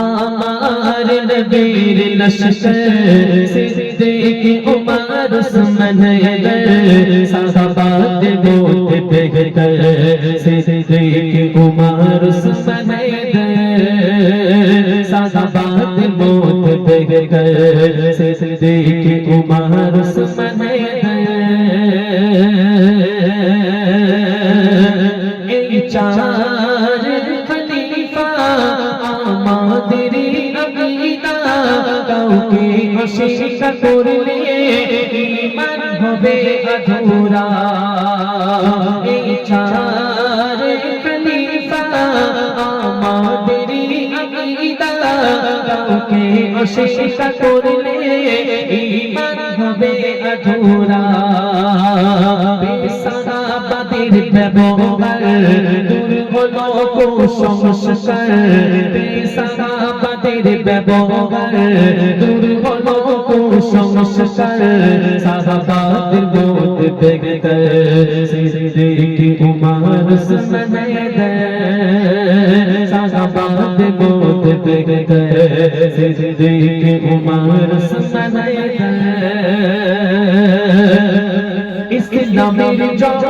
আমার নবীর লশকর সিদ্দিক উমর হায়দার সাহাবাত বহুত বেহতর সিদ্দিক উমর উসমান সাহাবাত বহুত বেহতর সিদ্দিক উমর উসমান এই চার আমাদের নবীনা কাউকে অস্বীকার করলে ঈমান হবে অধুরা। এই চার খলিফা আমাদের নবীনা কাউকে অস্বীকার করলে ঈমান হবে অধুরা। সাহাবাদের ব্যবহার দূর হলো কুসংস্কার সাহাবাদের ব্যবহার দূর কুসংস্কার সাহাবাদের বোধ বেগতর সিদ্দিক উমর উসমান সাহাবাদের বোধ বেগতর সিদ্দিক উমর উসমান ইসলামের যত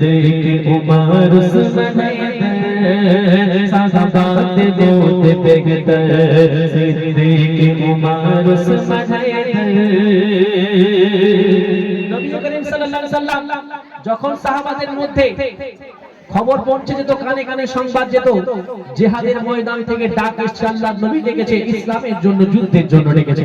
সিদ্দিক উমর উসমান সাহাবাতে বোতে বেগতর সিদ্দিক উমর যখন সাহাবাদের মধ্যে খবর পৌঁছে যেত, কানে কানে সংবাদ যেত, জিহাদের ময়দান থেকে ডাক আল্লাহর নবী ডেকেছে, ইসলামের জন্য, যুদ্ধের জন্য ডেকেছে।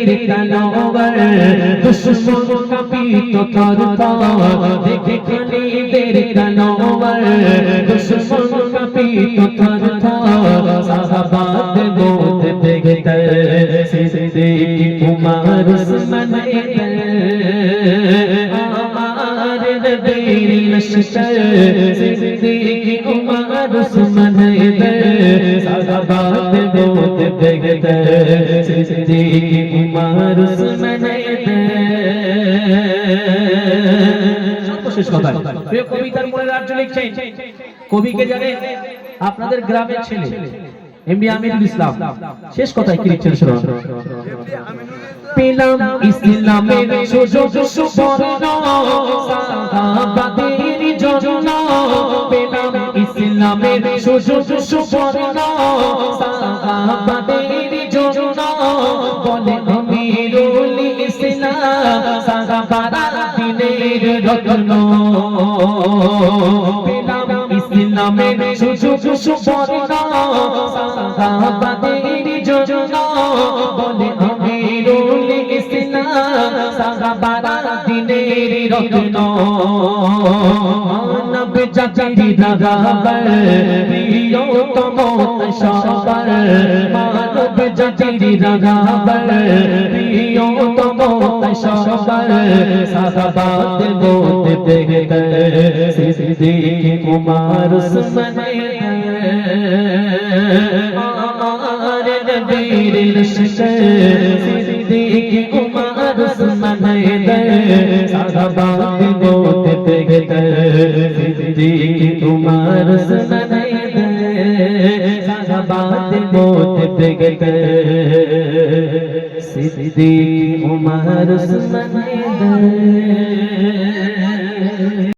খালিদের তালওয়ার দুশ্মন কাঁপিত থরথর দেখতে খালিদের তালওয়ার দুশ্মন কাঁপিত থরথর সাহাবাত বোধ দেখতে সিদ্দিক উমর উসমান আমার নবীর লশকর সিদ্দিক উমর উসমান আপনাদের গ্রামের ছেলে এমডি আমিরুল ইসলাম। শেষ কথায় কি লিখছেন শোনো। পেলাম ইসলামের পেলাম ইসলামের ইসলাম সাহাবারা দিনের রত্ন পেলাম ইসলামের সুযোগ সুবর্ণ বলে আমিরুল ইসলাম সাহাবারা দিনের রত্ন মানব জাতির রাগাবার প্রিয়তম প্রিয়তম সবার সাহাবাত বোধ দেখতে সিদ্দিক কুমার উসমান আমার নবীর নবীর শিশে সিদ্দিক উমর উসমান দে সাহাবাত